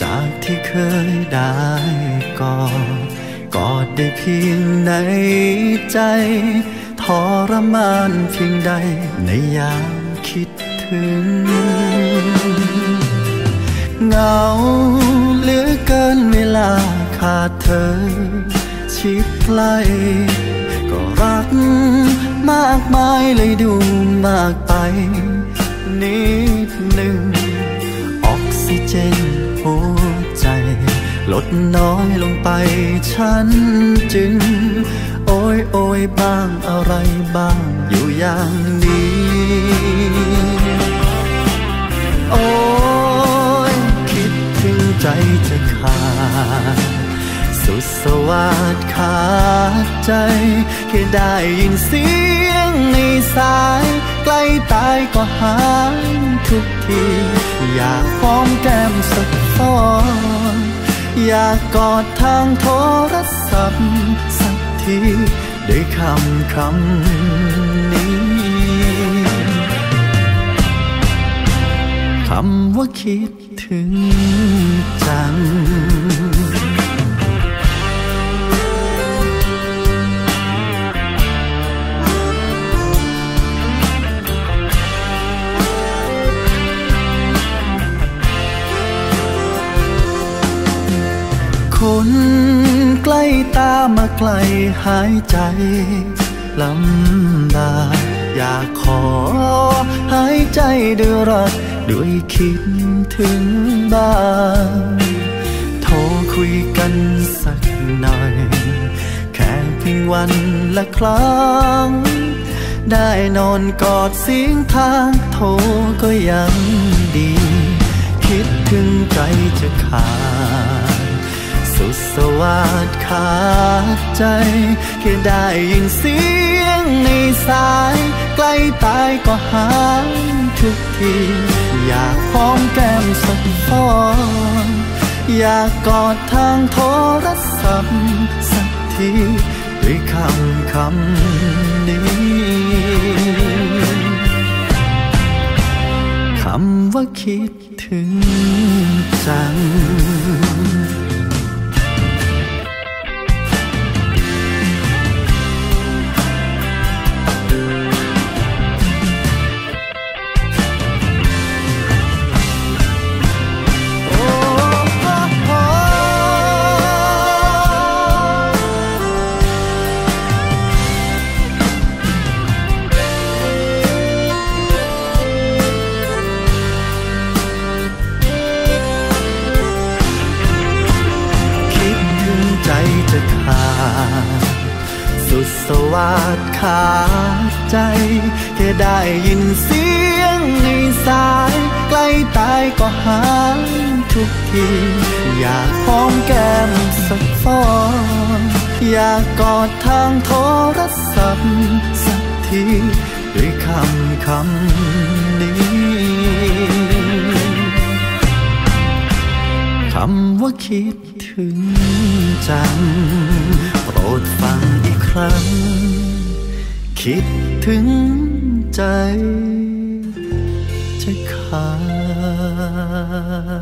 จากที่เคยได้กอดกอดได้เพียงในใจทรมานเพียงใดในยามคิดถึง เหงาเหลือเกินเวลาขาดเธอ ชิดใกล้ก็รักมากมายเลยดูมากไป นิดหนึ่งออกซิเจน น้อยลงไป ฉันจึง โอยโอยบ้างอะไรบ้างอยู่อย่างนี้ โอ้ยคิดถึงใจจะขาด สุดสวัสดขาดใจ แค่ได้ยินเสียงในสาย ใกล้ตายก็หายทุกที อยากหอมแก้มสักฟอน อยากกอดทางโทรศัพท์สักทีด้วยคำคำนี้คำว่าคิดถึงจัง คนใกล้ตามาไกลหายใจลำบากอยากขอหายใจด้วยรักด้วยคิดถึงบ้างโทรคุยกันสักหน่อย แค่เพียงวันละครั้ง ได้นอนกอดเสียงทางโทรก็ยังดี คิดถึงใจจะขาด สุดสวัสดขาดใจแค่ได้ยินเสียงในสาย ใกล้ตายก็หายทุกที อยากหอมแก้มสักฟอนอยากกอดทางโทรศัพท์สักทีด้วยคำคำนี้คำว่าคิดถึงจัง สวัสดขาดใจ แค่ได้ยินเสียงในสาย ใกล้ตายก็หายทุกที อยากหอมแก้มสักฟอนอยากกอดทางโทรศัพท์สักที ด้วยคำคำนี้คำว่าคิดถึงจัง อดฟังอีกครั้ง คิดถึงใจจะขาด